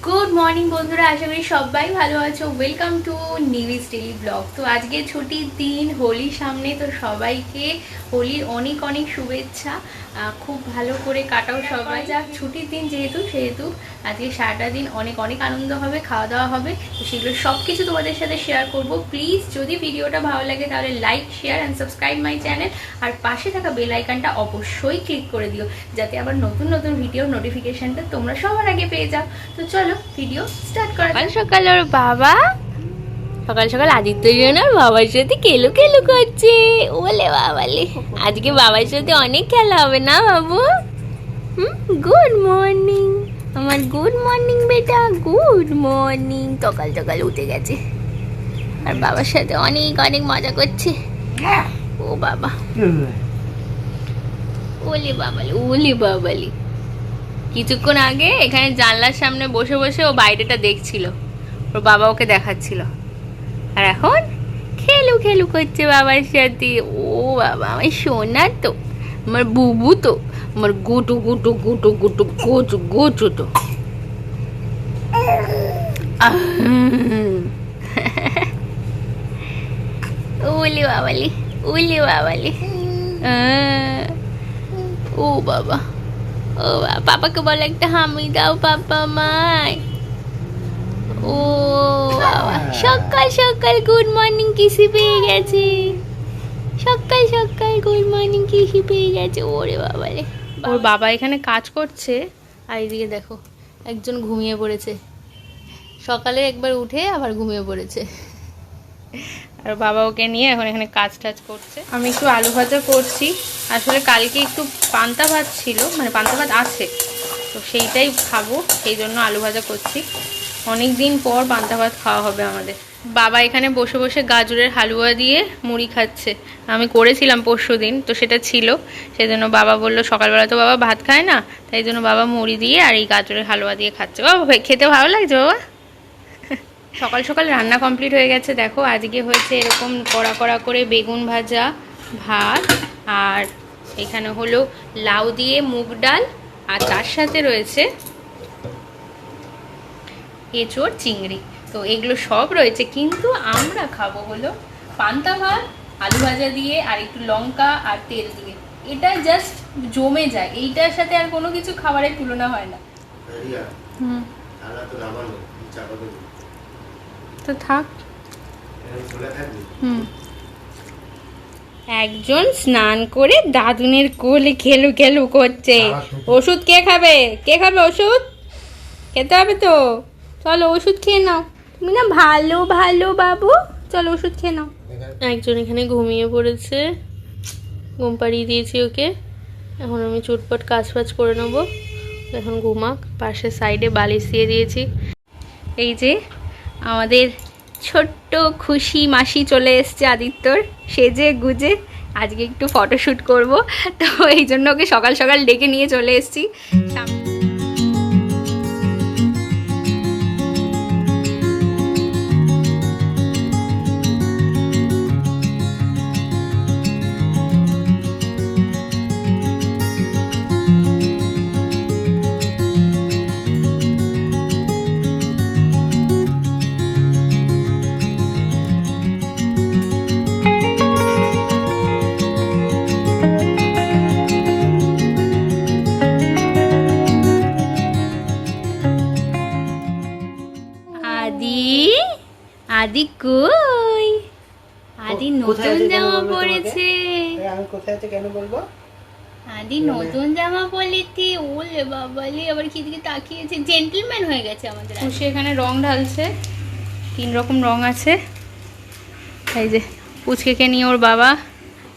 Good morning বন্ধুরা, আশা করি সবাই ভালো আছো। Welcome to News Daily Blog তো আজকে ছুটির দিন, হোলির সামনে, তো সবাইকে হোলির অনেক অনেক শুভেচ্ছা। খুব ভালো করে কাটাও সবাই যাক। ছুটির দিন যেহেতু, সেহেতু আজকে সারাটা দিন অনেক অনেক আনন্দ হবে, খাওয়া দাওয়া হবে, তো সেগুলো সব কিছু তোমাদের সাথে শেয়ার করব। প্লিজ যদি ভিডিওটা ভালো লাগে তাহলে like share and subscribe my channel আর পাশে থাকা বেল অবশ্যই ক্লিক করে দিও, যাতে আবার নতুন নতুন ভিডিও নোটিফিকেশনটা তোমরা সবার আগে পেয়ে যাও। তো চলো ভিডিও স্টার্ট করা সকাল ওর বাবা। সকাল সকাল আদিত্য জন ওর বাবার সাথে কেলো কেলো করছে। ওলে বাবালে। আজকে বাবার সাথে অনেক খেলা হবে না বাবু? হুম গুড মর্নিং মর্নিং বেটা গুড মর্নিং সকাল সকাল উঠে গেছে। আর বাবার সাথে অনেক অনেক মজা করছে। ও বাবা। ওলি বাবালি ওলি বাবালি। কিছুক্ষণ আগে এখানে জানলার সামনে বসে বসে ও বাইরেটা দেখছিল। ওর বাবা ওকে দেখাচ্ছিল। আর এখন খেলু খেলু করছে বাবার সাথে। ও বাবা আমার সোনা তো। আমার বুবু তো। আমার গুটু গুটু গুটু গুটু গোচু গোচু তো। ওলে বাবালি ওলে বাবালি। ও বাবা ও বাবা পাপাকে বলো একটা হামি দাও পাপা মাই ও বাবা সকাল সকাল গুড মর্নিং কিসি পেয়ে গেছে সকাল সকাল গুড মর্নিং কিসি পেয়ে গেছে ওরে বাবা রে ওর বাবা এখানে কাজ করছে আর এইদিকে দেখো একজন ঘুমিয়ে পড়েছে সকালে একবার উঠে আবার ঘুমিয়ে পড়েছে। আর বাবা ওকে নিয়ে এখন এখানে কাজ টাজ করছে। আমি একটু আলু ভাজা করছি। আসলে কালকে একটু পান্তা ভাত ছিল মানে পান্তা ভাত আছে তো সেইটাই খাব সেই জন্য আলু ভাজা করছি। অনেক দিন পর পান্তা ভাত খাওয়া হবে আমাদের। বাবা এখানে বসে বসে গাজরের হালুয়া দিয়ে মুড়ি খাচ্ছে। আমি করেছিলাম পরশু দিন তো সেটা ছিল। সেই জন্য বাবা বলল সকালবেলা তো বাবা ভাত খায় না তাই জন্য বাবা মুড়ি দিয়ে আর এই গাজরের হালুয়া দিয়ে খাচ্ছে। বাবা খেতে ভালো লাগছে বাবা? সকাল সকাল রান্না কমপ্লিট হয়ে গেছে। দেখো আজকে হয়েছে এরকম কড়া কড়া করে বেগুন ভাজা ভাত আর এখানে হলো লাউ দিয়ে মুগ ডাল আর তার সাথে রয়েছে এঁচোড় চিংড়ি। তো এগুলো সব রয়েছে কিন্তু আমরা খাব হলো পান্তা ভাত আলু ভাজা দিয়ে আর একটু লঙ্কা আর তেল দিয়ে। এটা জাস্ট জমে যায়। এইটার সাথে আর কোনো কিছু খাবারের তুলনা হয় না। হুম। থালা তো থাক। হুম। একজন স্নান করে দাদুনের কোলে খেলু খেলু করছে। ওষুধ কে খাবে? কে খাবে ওষুধ? খেতে হবে তো। চলো ওষুধ খেয়ে নাও। তুমি না ভালো ভালো বাবু। চলো ওষুধ খেয়ে নাও। একজন এখানে ঘুমিয়ে পড়েছে। ঘুম পাড়িয়ে দিয়েছি ওকে। এখন আমি চুটপট কাজ ফাজ করে নেব। এখন ঘুমাক। পাশে সাইডে বালিশ দিয়ে দিয়েছি। এই যে আমাদের ছোট্ট খুশি মাসি চলে এসছে আদিত্যর সেজে গুজে। আজকে একটু ফটোশ্যুট করব। তো এই জন্য ওকে সকাল সকাল ডেকে নিয়ে চলে এসছি। সামনে আদি কই আদি নতুন জামা পরেছে। আমি কোথায় আছে কেন বলব? আদি নতুন জামা পরেছি। ওলে বাবালে আবার কি দিকে তাকিয়েছে। জেন্টলম্যান হয়ে গেছে আমাদের খুশি এখানে রং ঢালছে। তিন রকম রং আছে। এই যে পুচকেকে নিয়ে ওর বাবা।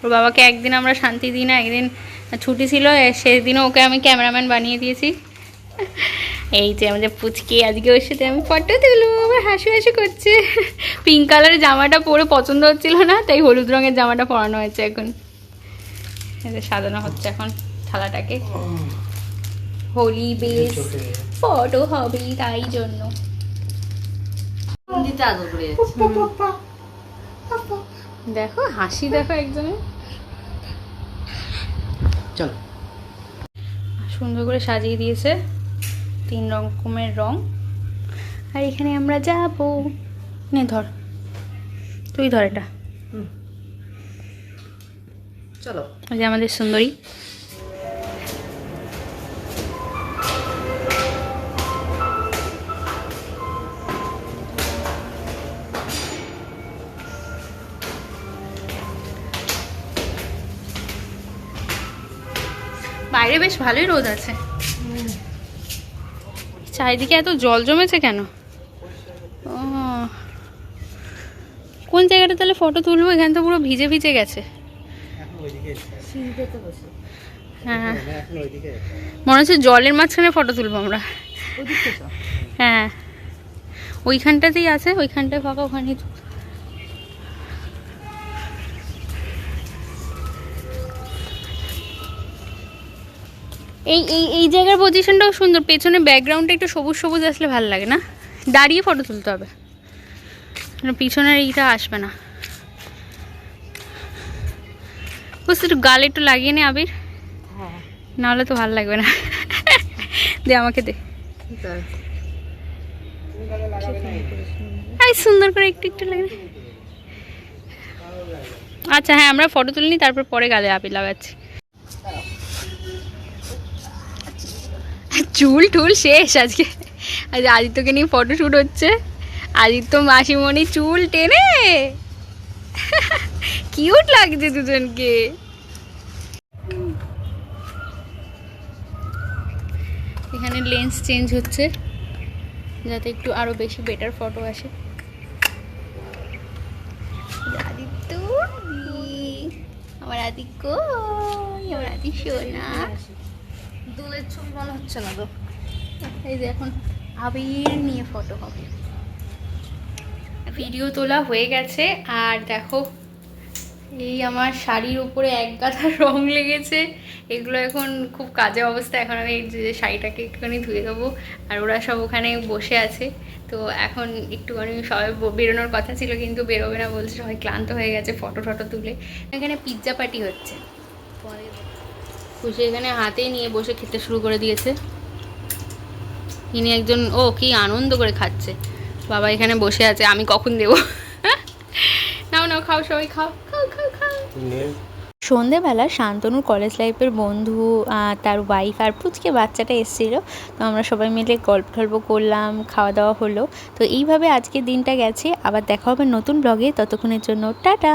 ওর বাবাকে একদিন আমরা শান্তি দিই না একদিন ছুটি ছিল সেদিনও ওকে আমি ক্যামেরাম্যান বানিয়ে দিয়েছি। এই যে আমাদের পুচকি আজকে ওর সাথে আমি ফটো তুলবো। আবার হাসি হাসি করছে। পিঙ্ক কালারের জামাটা পরে পছন্দ হচ্ছিল না তাই হলুদ রঙের জামাটা পরানো হয়েছে এখন। সাজানো হচ্ছে এখন থালাটাকে। হোলি বেশ ফটো হবে তাই জন্য। দেখো হাসি দেখো একজনের চল। সুন্দর করে সাজিয়ে দিয়েছে। তিন রকমের রং। আর এখানে আমরা যাব। নে ধর। তুই ধর এটা। চলো। ওই যে আমাদের সুন্দরী। বাইরে বেশ ভালোই রোদ আছে। চারিদিকে এত জল জমেছে কেন? ও কোন জায়গাটা তাহলে ফটো তুলবো? এখানে তো পুরো ভিজে ভিজে গেছে। হ্যাঁ। মনে হচ্ছে জলের মাঝখানে ফটো তুলবো আমরা। হ্যাঁ। ওইখানটাতেই আছে ওইখানটায় ফাঁকা ওখানেই এই এই এই জায়গার পজিশনটাও সুন্দর। পেছনে ব্যাকগ্রাউন্ডটা একটু সবুজ সবুজ আসলে ভালো লাগে না? দাঁড়িয়ে ফটো তুলতে হবে। পিছনের এইটা আসবে না। বুঝতে একটু গালে একটু লাগিয়ে নে আবির। হ্যাঁ। নাহলে তো ভালো লাগবে না। দে আমাকে দে। সুন্দর করে একটু একটু লাগে আচ্ছা হ্যাঁ আমরা ফটো তুলে নিই তারপর পরে গালে আবির লাগাচ্ছি। চুল টুল শেষ আজকে। আজ আদিত্যকে নিয়ে ফটো শ্যুট হচ্ছে। আদিত্য মাসিমণি চুল টেনে। কিউট লাগছে দুজনকে। এখানে লেন্স চেঞ্জ হচ্ছে, যাতে একটু আরও বেশি বেটার ফটো আসে। আদিত্য আমার আদিত্য, আমার আদি সোনা। দুলের ছবি মনে হচ্ছে না তো। এই যে এখন আবির নিয়ে ফটো হবে। ভিডিও তোলা হয়ে গেছে, আর দেখো, এই আমার শাড়ির উপরে এক গাদা রং লেগেছে। এগুলো এখন খুব কাজে অবস্থা, এখন আমি যে শাড়িটাকে একটুখানি ধুয়ে দেবো, আর ওরা সব ওখানে বসে আছে। তো এখন একটুখানি সবাই বেরোনোর কথা ছিল, কিন্তু বেরোবে না বলছে, সবাই ক্লান্ত হয়ে গেছে ফটো টটো তুলে। এখানে পিৎজা পার্টি হচ্ছে। খুশি এখানে হাতেই নিয়ে বসে খেতে শুরু করে দিয়েছে। ইনি একজন ও কি আনন্দ করে খাচ্ছে। বাবা এখানে বসে আছে আমি কখন দেবো? নাও নাও খাও সবাই খাও খাও খাও খাও। সন্ধেবেলা শান্তনুর কলেজ লাইফের বন্ধু আহ, তার ওয়াইফ আর পুচকে বাচ্চাটা এসেছিল। তো আমরা সবাই মিলে গল্প টল্প করলাম খাওয়া দাওয়া হলো। তো এইভাবে আজকে দিনটা গেছে। আবার দেখা হবে নতুন ব্লগে ততক্ষণের জন্য টাটা।